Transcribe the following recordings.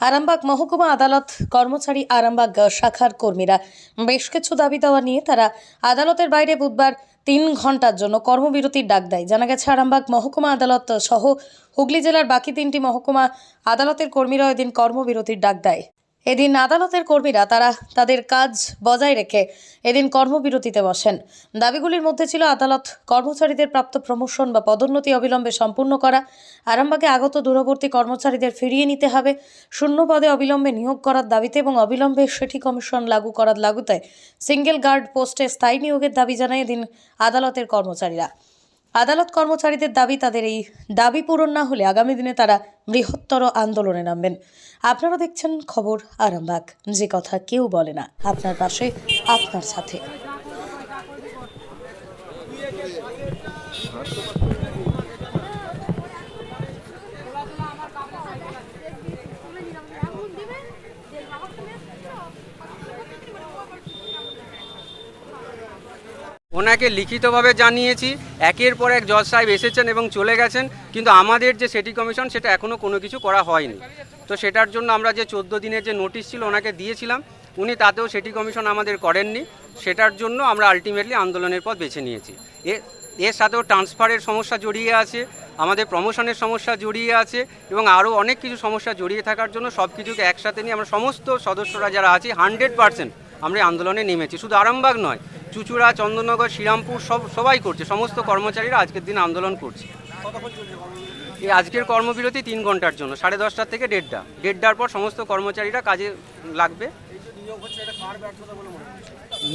আরামবাগ মহকুমা আদালত কর্মচারী আরামবাগ শাখার কর্মীরা বেশ কিছু দাবি দাওয়া নিয়ে তারা আদালতের বাইরে বুধবার তিন ঘণ্টার জন্য কর্মবিরতির ডাক দেয়। জানা গেছে, আরামবাগ মহকুমা আদালত সহ হুগলি জেলার বাকি তিনটি মহকুমা আদালতের কর্মীরা এদিন কর্মবিরতির ডাক দেয়। এদিন আদালতের কর্মীরা তারা তাদের কাজ বজায় রেখে এদিন কর্মবিরতিতে বসেন। দাবিগুলির মধ্যে ছিল আদালত কর্মচারীদের প্রাপ্ত প্রমোশন বা পদোন্নতি অবিলম্বে সম্পূর্ণ করা, আরামবাগে আগত দূরবর্তী কর্মচারীদের ফিরিয়ে নিতে হবে, শূন্য পদে অবিলম্বে নিয়োগ করার দাবিতে এবং অবিলম্বে সেটি কমিশন লাগু করার লাগুতে সিঙ্গেল গার্ড পোস্টে স্থায়ী নিয়োগের দাবি জানায় এদিন আদালতের কর্মচারীরা। আদালত কর্মচারীদের দাবি তাদের এই দাবি পূরণ না হলে আগামী দিনে তারা বৃহত্তর আন্দোলনে নামবেন। আপনারা দেখছেন খবর আরামবাগ। যে কথা কেউ বলে না, আপনার পাশে, আপনার সাথে। ওনাকে লিখিতভাবে জানিয়েছি, একের পর এক জজ সাহেব এসেছেন এবং চলে গেছেন, কিন্তু আমাদের যে সিটি কমিশন সেটা এখনও কোনো কিছু করা হয়নি। তো সেটার জন্য আমরা যে চোদ্দ দিনের যে নোটিশ ছিল ওনাকে দিয়েছিলাম, উনি তাতেও সিটি কমিশন আমাদের করেননি। সেটার জন্য আমরা আলটিমেটলি আন্দোলনের পথ বেছে নিয়েছি। এ, এর সাথেও ট্রান্সফারের সমস্যা জড়িয়ে আছে, আমাদের প্রমোশনের সমস্যা জড়িয়ে আছে এবং আরও অনেক কিছু সমস্যা জড়িয়ে থাকার জন্য সব কিছুকে একসাথে নিয়ে আমরা সমস্ত সদস্যরা যারা আছি হান্ড্রেড পার্সেন্ট আমরা আন্দোলনে নেমেছি। শুধু আরামবাগ নয় চুচুড়া, চন্দননগর, শ্রীরামপুর, সব সবাই করছে, সমস্ত কর্মচারীরা আজকের দিন আন্দোলন করছে। এই আজকের কর্মবিরতি তিন ঘণ্টার জন্য, সাড়ে দশটার থেকে দেড়টা। দেড়টার পর সমস্ত কর্মচারীরা কাজে লাগবে।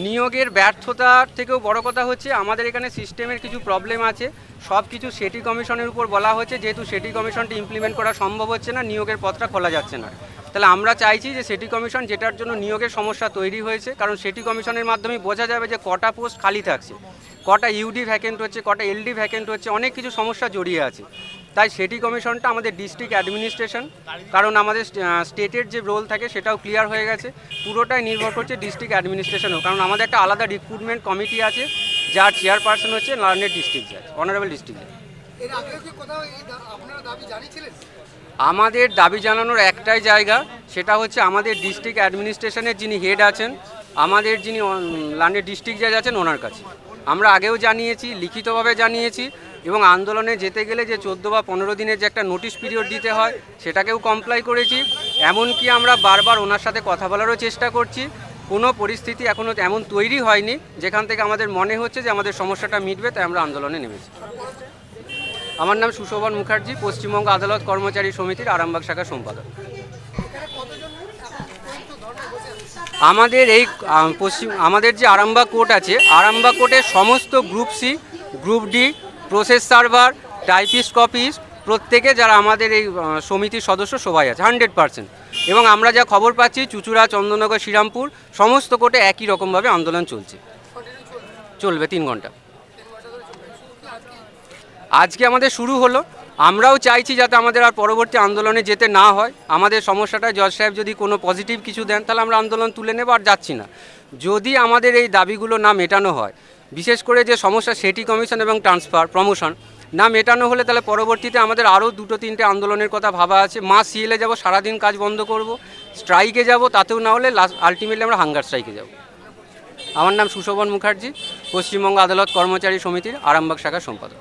নিয়োগের ব্যর্থতার থেকেও বড় কথা হচ্ছে, আমাদের এখানে সিস্টেমের কিছু প্রবলেম আছে। সব কিছু সেটি কমিশনের উপর বলা হচ্ছে, যেহেতু সেটি কমিশনটি ইমপ্লিমেন্ট করা সম্ভব হচ্ছে না, নিয়োগের পথটা খোলা যাচ্ছে না। তাহলে আমরা চাইছি যে সেটি কমিশন যেটার জন্য নিয়োগের সমস্যা তৈরি হয়েছে, কারণ সেটি কমিশনের মাধ্যমে বোঝা যাবে যে কটা পোস্ট খালি থাকছে। কটা ইউডি ভ্যাকেন্ট হচ্ছে, কটা এলডি ভ্যাকেন্ট হচ্ছে, অনেক কিছু সমস্যা জড়িয়ে আছে। তাই সেটি কমিশনটা আমাদের ডিস্ট্রিক্ট অ্যাডমিনিস্ট্রেশন কারণ আমাদের স্টেটের যে রোল থাকে সেটাও ক্লিয়ার হয়ে গেছে। পুরোটাই নির্ভর করছে ডিস্ট্রিক্ট অ্যাডমিনিস্ট্রেশনও কারণ আমাদের একটা আলাদা রিক্রুটমেন্ট কমিটি আছে, যার চেয়ারপারসন হচ্ছে লার্নের ডিস্ট্রিক্ট জাজ অনারেবল ডিস্ট্রিক্ট জাজ আমাদের দাবি জানানোর একটাই জায়গা, সেটা হচ্ছে আমাদের ডিস্ট্রিক্ট অ্যাডমিনিস্ট্রেশনের যিনি হেড আছেন, আমাদের যিনি লান্ডের ডিস্ট্রিক্ট জাজ আছেন, ওনার কাছে। আমরা আগেও জানিয়েছি, লিখিতভাবে জানিয়েছি, এবং আন্দোলনে যেতে গেলে যে চোদ্দ বা পনেরো দিনের যে একটা নোটিশ পিরিয়ড দিতে হয়, সেটাকেও কমপ্লাই করেছি। এমনকি আমরা বারবার ওনার সাথে কথা বলারও চেষ্টা করছি। কোনো পরিস্থিতি এখনও এমন তৈরি হয়নি, যেখান থেকে আমাদের মনে হচ্ছে যে আমাদের সমস্যাটা মিটবে, তাই আমরা আন্দোলনে নেমেছি। আমার নাম সুশোভন মুখার্জি, পশ্চিমবঙ্গ আদালত কর্মচারী সমিতির আরামবাগ শাখার সম্পাদক। আমাদের এই পশ্চিম, আমাদের যে আরামবাগ কোর্ট আছে, আরামবাগ কোর্টের সমস্ত group C, group D, process server, typist copyist, প্রত্যেকে যারা আমাদের এই সমিতির সদস্য সবাই আছে, হান্ড্রেড পার্সেন্ট। এবং আমরা যা খবর পাচ্ছি, চুচুড়া, চন্দননগর, শ্রীরামপুর, সমস্ত কোর্টে একই রকমভাবে আন্দোলন চলছে। চলবে তিন ঘণ্টা। আজকে আমাদের শুরু হলো। আমরাও চাইছি যাতে আমাদের আর পরবর্তী আন্দোলনে যেতে না হয়। আমাদের সমস্যাটা, জজ সাহেব যদি কোনো পজিটিভ কিছু দেন, তাহলে আমরা আন্দোলন তুলে নেব আর যাচ্ছি না। যদি আমাদের এই দাবিগুলো না মেটানো হয়, বিশেষ করে যে সমস্যা সেটি কমিশন এবং ট্রান্সফার প্রমোশন না মেটানো হলে তাহলে পরবর্তীতে আমাদের আরও দুটো তিনটে আন্দোলনের কথা ভাবা আছে। মা সিএলে যাব, সারাদিন কাজ বন্ধ করব স্ট্রাইকে যাব, তাতেও না হলে লাস্ট আলটিমেটলি আমরা হাঙ্গার স্ট্রাইকে যাব। আমার নাম সুশোভন মুখার্জি, পশ্চিমবঙ্গ আদালত কর্মচারী সমিতির আরামবাগ শাখার সম্পাদক।